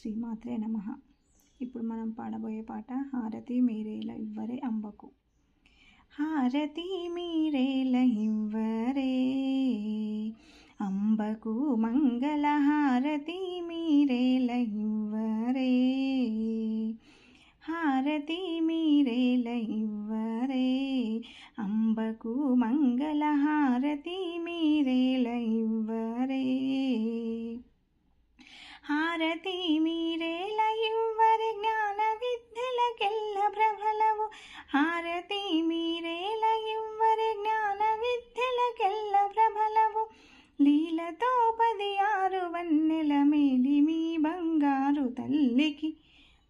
శ్రీమాత్రే నమ. ఇప్పుడు మనం పాడబోయే పాట హారతి మీరేల ఇవ్వరే అంబకు. హారతి మీరేల ఇవ్వరే. అంబకు మంగళ హారతి మీరేల ఇవ్వరే. హారతి మీరేల ఇవ్వరే. అంబకు మంగళ హారతి భారతి మీరేల ఇవ్వరి జ్ఞాన విద్యలకెల్ల ప్రబలవు? హారతి మీరేల ఇవ్వరి జ్ఞాన విద్యలకెల్ల ప్రబలవు? లీలతో పది ఆరు వన్నెల మేలి మీ బంగారు తల్లికి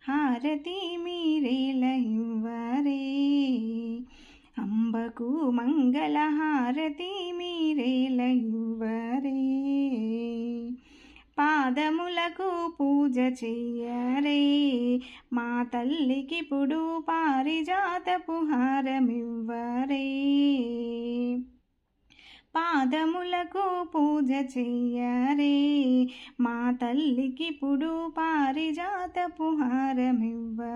హారతి మీరేల ఇవ్వరే అంబకు మంగళహారతి పాదములకు పూజ చెయ్యరే. మా తల్లికి పుడు పారిజాతపు హారమివ్వరే పాదములకు పూజ చెయ్యరే. మా తల్లికి పుడు పారిజాతపు హారమివ్వరే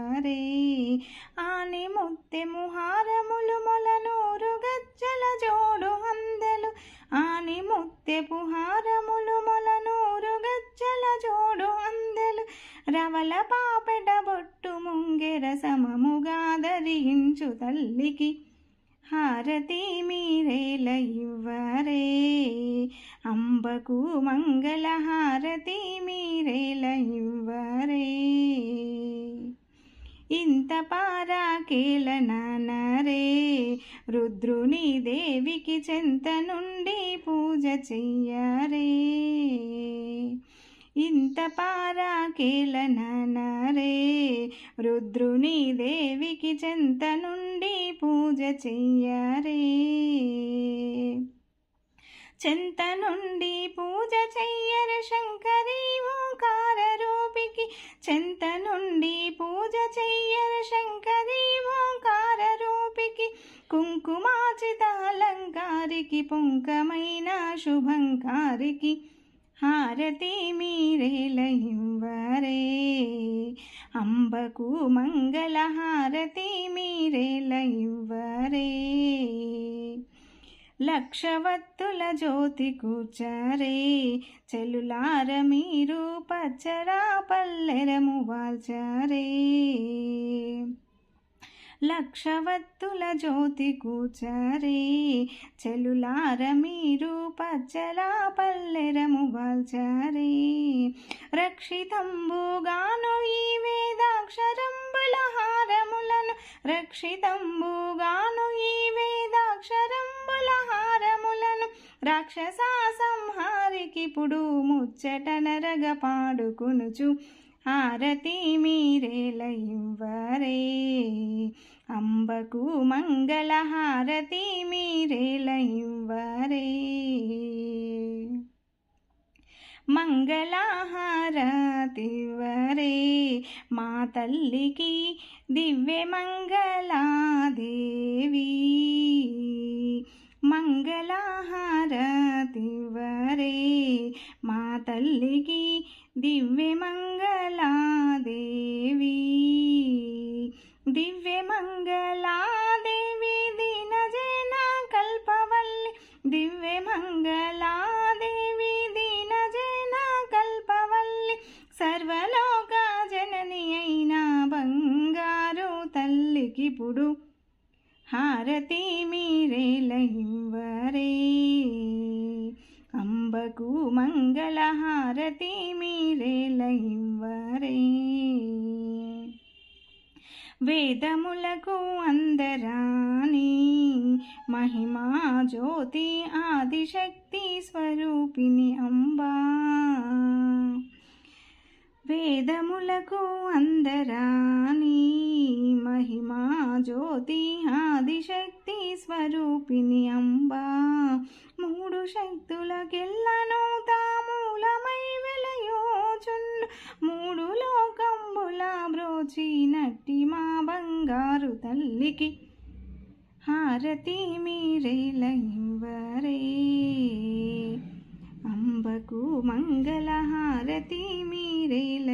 రవల పాపెట బొట్టు ముంగెర సమముగా ధరించు తల్లికి. హారతి మీరేల ఇవ్వరే. అంబకు మంగళ హారతి మీరేల ఇవ్వరే. ఇంత పారాకేల నానరే. రుద్రుని దేవికి చెంత నుండి పూజ చెయ్యరే. ఇంత పారాకేల నానరే. రుద్రుని దేవికి చెంత నుండి పూజ చెయ్యరే. చెంత నుండి పూజ చెయ్యర శంకరి ఓంకార రూపికి చెంత నుండి పూజ చెయ్యర శంకరి ఓంకార రూపికి కుంకుమాచిత అలంకారికి పుంకమైన శుభంకారికి. హారతి మీరేలయింవరే అంబకు మంగళ హారతి మీరేలయింవరే లక్షవత్తుల జ్యోతి కూర్చరే. చెలులార మీరు పచ్చరా పల్లెరము వాల్చరే. లక్షవత్తుల జ్యోతి కూచరే చెలులార మీరు పచ్చలా పల్లెరము వాల్చరే. రక్షితంబుగాను ఈ వేదాక్షరంబుల హారములను. రక్షితంబుగాను ఈ వేదాక్షరంబుల హారములను. రాక్షస సంహారికిప్పుడు ముచ్చట నరగ పాడుకునుచు. హారతి మీరేల ఇవ్వరే అంబకు మంగళ హారతి మీరేల మంగళహారతివరే మా తల్లికి దివ్య మంగళాదేవి. మంగళహారతివరే మా తల్లికి దివ్యమంగళాదేవి దివ్యమంగళాదేవి దివ్య మంగళాదేవి దీనజన కల్పవల్లి. దివ్య దీన దీనజన కల్పవల్లి. సర్వలోక జనని అయిన బంగారు తల్లికి పుడు. హారతి మీరే ఇవ్వరే అంబకు మంగళహారతి మీరేలైవ్వరే వేదములకు అందరాని మహిమా జ్యోతి ఆదిశక్తి స్వరూపిణి అంబా. వేదములకు అందరాని మహిమా జ్యోతి ఆదిశక్తి స్వరూపిణి అంబా. శక్తులకెల్లను తామూలమై వెలయోచున్ను మూడు లోకంబుల బ్రోచినట్టి మా బంగారు తల్లికి. హారతి మీరేల అంబకు అంబకు మంగళహారతి మీరేల